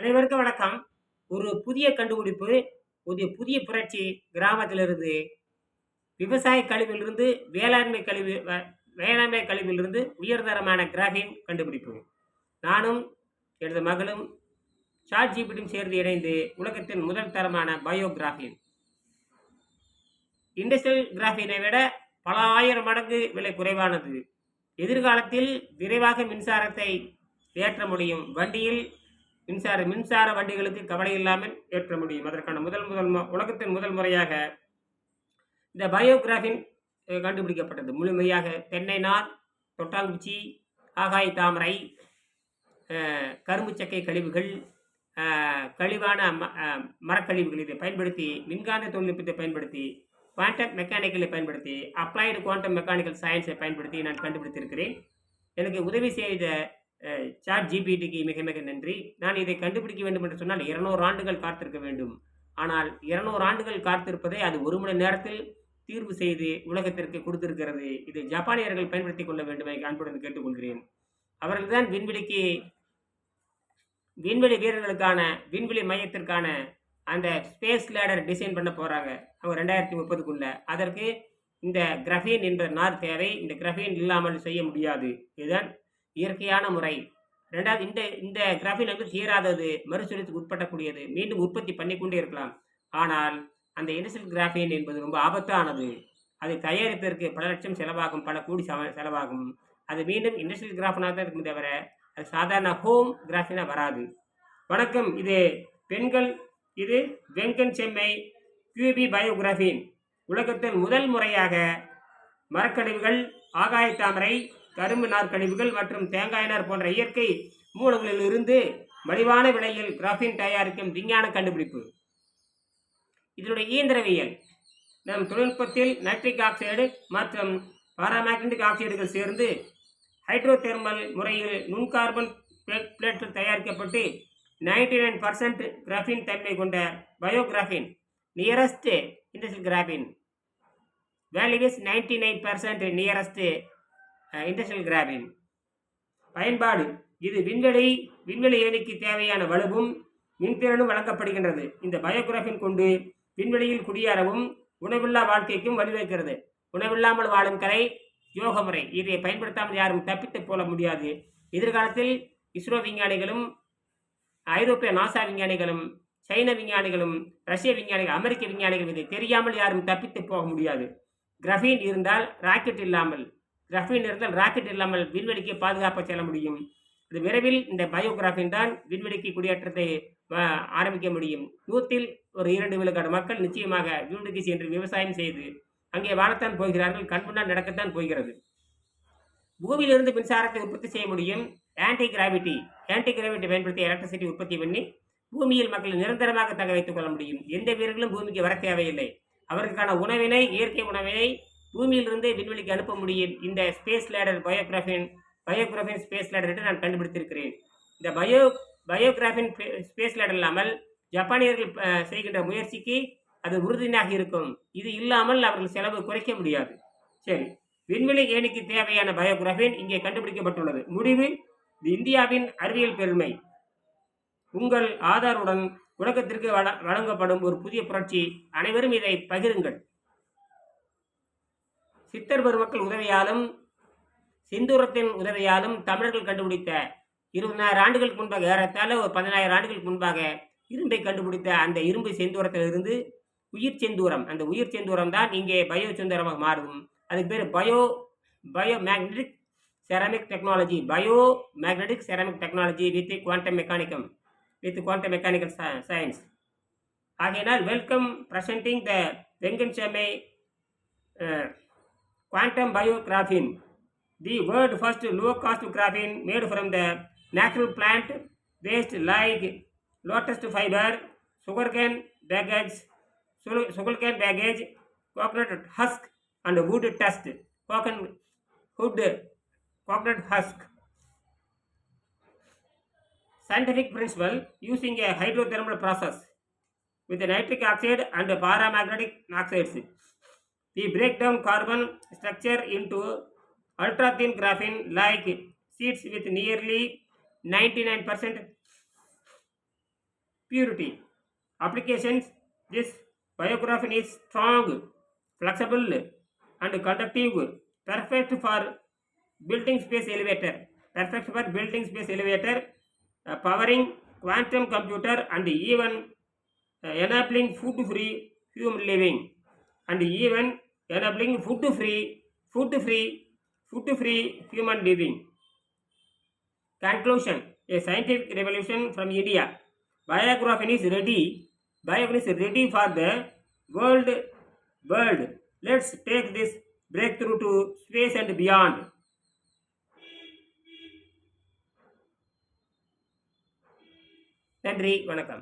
அனைவருக்கும் வணக்கம். ஒரு புதிய கண்டுபிடிப்பு ஒரு புதிய புரட்சி கிராமத்திலிருந்து விவசாய கழிவிலிருந்து வேளாண்மை கழிவு வேளாண்மை கழிவிலிருந்து உயர்தரமான கிராஃபின் கண்டுபிடிப்பு. நானும் எனது மகளும் சாட் ஜிபிடியும் சேர்ந்து இணைந்து உலகத்தின் முதல் தரமான பயோகிராஃபின் இண்டஸ்ட்ரியல் கிராஃபினை விட பல ஆயிரம் மடங்கு விலை குறைவானது. எதிர்காலத்தில் விரைவாக மின்சாரத்தை ஏற்ற முடியும். வண்டியில் மின்சார மின்சார வண்டிகளுக்கு கவலை இல்லாமல் ஏற்ற முடியும். அதற்கான முதல் முதல் உலகத்தின் முதல் முறையாக இந்த பயோகிராஃபின் கண்டுபிடிக்கப்பட்டது. முழுமையாக தென்னை நார் தொட்டாங்குச்சி ஆகாய் தாமரை கரும்பு கரும்புச்சக்கை கழிவுகள் கழிவான ம- மரக்கழிவுகள் இதை பயன்படுத்தி மின்காந்த தொழில்நுட்பத்தை பயன்படுத்தி குவாண்டம் மெக்கானிக்கலை பயன்படுத்தி அப்ளைடு குவாண்டம் மெக்கானிக்கல் சயின்ஸை பயன்படுத்தி நான் கண்டுபிடித்திருக்கிறேன். எனக்கு உதவி செய்த சாட் ஜிபிடிக்கு மிக மிக நன்றி. நான் இதை கண்டுபிடிக்க வேண்டும் என்று சொன்னால் இருநூறு ஆண்டுகள் காத்திருக்க வேண்டும். ஆனால் இருநூறு ஆண்டுகள் காத்திருப்பதை அது ஒரு மணி நேரத்தில் தீர்வு செய்து உலகத்திற்கு கொடுத்திருக்கிறது. இதை ஜப்பானியர்கள் பயன்படுத்திக் கொள்ள வேண்டும் அன்புடன் கேட்டுக்கொள்கிறேன். அவர்கள்தான் விண்வெளிக்கு விண்வெளி வீரர்களுக்கான விண்வெளி மையத்திற்கான அந்த ஸ்பேஸ் லேடர் டிசைன் பண்ண போகிறாங்க அவங்க ரெண்டாயிரத்தி முப்பதுக்குள்ள. அதற்கு இந்த கிரஃபீன் என்ற நார் தேவை. இந்த கிரஃபீன் இல்லாமல் செய்ய முடியாது. இதுதான் இயற்கையான முறை. ரெண்டாவது இந்த இந்த கிராஃபின் வந்து சீராதது மறுசுழற்சிக்கு உட்படக்கூடியது மீண்டும் உற்பத்தி பண்ணிக்கொண்டே இருக்கலாம். ஆனால் அந்த இண்டஸ்ட்ரியல் கிராஃபின் என்பது ரொம்ப ஆபத்தானது. அதை தயாரிப்பதற்கு பல லட்சம் செலவாகும் பல கோடி செலவாகும். அது மீண்டும் இண்டஸ்ட்ரியல் கிராஃபனாக தான் இருக்கும் தவிர அது சாதாரண ஹோம் கிராஃபினாக வராது. வணக்கம் இது பெண்கள் இது வெங்கன் செம்மை கியூபி பயோகிராஃபின் உலகத்தில் முதல் முறையாக மரக்கழிவுகள் ஆகாய தாமரை கரும்பு நாற்கழிவுகள் மற்றும் தேங்காய் நார் போன்ற இயற்கை மூலங்களில் இருந்து மலிவான விலையில் கிராஃபின் தயாரிக்கும் விஞ்ஞான கண்டுபிடிப்பு. இதனுடைய இயந்திரவியல். நம் தொழில்நுட்பத்தில் நைட்ரிக் ஆக்சைடு மற்றும் பாராமேக்னடிக் ஆக்சைடுகள் சேர்ந்து ஹைட்ரோதெர்மல் முறையில் நுண்கார்பன் பிளேட் பிளேட்டில் தயாரிக்கப்பட்டு நைன்டி நைன் பர்சன்ட் கிராஃபின் தன்மை கொண்ட bio graphene nearest industrial graphene value is ninety nine percent nearest industrial கிராபின் பயன்பாடு. இது விண்வெளி விண்வெளி ஏணிக்கு தேவையான வலுவும் மின்திறனும் வழங்கப்படுகின்றது. இந்த பயோகிராஃபின் கொண்டு விண்வெளியில் குடியேறவும் உணவில்லா வாழ்க்கைக்கும் வழிவகுக்கிறது. உணவில்லாமல் வாழும் கலை யோக முறை. இதை பயன்படுத்தாமல் யாரும் தப்பித்து போல முடியாது. எதிர்காலத்தில் இஸ்ரோ விஞ்ஞானிகளும் ஐரோப்பிய நாசா விஞ்ஞானிகளும் சைன விஞ்ஞானிகளும் ரஷ்ய விஞ்ஞானிகள் அமெரிக்க விஞ்ஞானிகள் இதை தெரியாமல் யாரும் தப்பித்து போக முடியாது. கிரஃபீன் இருந்தால் ராக்கெட் இல்லாமல். கிராஃபின் இருந்தால் ராக்கெட் இல்லாமல் விண்வெளிக்கு பாதுகாப்பாக செல்ல முடியும். இது விரைவில் இந்த பயோகிராஃபின் தான் விண்வெளிக்கு குடியேற்றத்தை ஆரம்பிக்க முடியும். நூற்றில் ஒரு இரண்டு விழுக்காடு மக்கள் நிச்சயமாக விண்வெளிக்கு சென்று விவசாயம் செய்து அங்கே வாழத்தான் போகிறார்கள் கண்முன்னால் நடக்கத்தான் போகிறது. பூமியிலிருந்து மின்சாரத்தை உற்பத்தி செய்ய முடியும். ஆன்டி கிராவிட்டி ஆன்டி கிராவிட்டி பயன்படுத்தி எலக்ட்ரிசிட்டி உற்பத்தி பண்ணி பூமியில் மக்கள் நிரந்தரமாக தங்க வைத்துக் கொள்ள முடியும். எந்த வீரர்களும் பூமிக்கு வர தேவையில்லை. அவர்களுக்கான உணவினை இயற்கை உணவினை பூமியிலிருந்து விண்வெளிக்கு அனுப்ப முடியும். இந்த space ladder bio graphene bio graphene space ladder என்று நான் கண்டுபிடித்திருக்கிறேன். இந்த பயோ பயோகிராஃபின் ஸ்பேஸ் லேடர் இல்லாமல் ஜப்பானியர்கள் செய்கின்ற முயற்சிக்கு அது உறுதுணையாக இருக்கும். இது இல்லாமல் அவர்கள் செலவு குறைக்க முடியாது. சரி விண்வெளி ஏணிக்கு தேவையான பயோகிராஃபின் இங்கே கண்டுபிடிக்கப்பட்டுள்ளது. முடிவு இந்தியாவின் அறிவியல் பெருமை. உங்கள் ஆதாருடன் உலகத்திற்கு வழங்கப்படும் ஒரு புதிய புரட்சி. அனைவரும் இதை பகிருங்கள். சித்தர் பெருமக்கள் உதவியாலும் சிந்தூரத்தின் உதவியாலும் தமிழர்கள் கண்டுபிடித்த இருபதாயிரம் ஆண்டுகளுக்கு முன்பாக ஏறத்தாழ ஒரு பதினாயிரம் ஆண்டுகளுக்கு முன்பாக இரும்பை கண்டுபிடித்த அந்த இரும்பு செந்தூரத்திலிருந்து உயிர் செந்தூரம். அந்த உயிர் செந்தூரம் தான் இங்கே பயோ செந்தூரமாக மாறும். அதுக்கு பேர் bio bio magnetic ceramic technology. Bio magnetic ceramic technology with quantum mechanical with quantum mechanical science. ஆகையினால் வெல்கம் ப்ரெசன்டிங் த வெங்கன் சேமை quantum biographene. The world first low cost graphene made from the natural plant based like lotus fiber sugarcane baggage su- sugarcane baggage coconut husk and wood dust. Coconut wood coconut husk. Scientific principle using a hydrothermal process with nitric oxide and paramagnetic oxides we break down carbon structure into ultra thin graphene like sheets with nearly 99% purity. Applications This biographene is strong, flexible, and conductive, perfect for building space elevator, perfect for building space elevator, uh, powering quantum computer, and even uh, enabling food free human living, and even enabling food free, food free, food free human living. Conclusion A scientific revolution from India. Biographene is ready. Biographene is ready for the world. World. Let's take this breakthrough to space and beyond. நன்றி வணக்கம்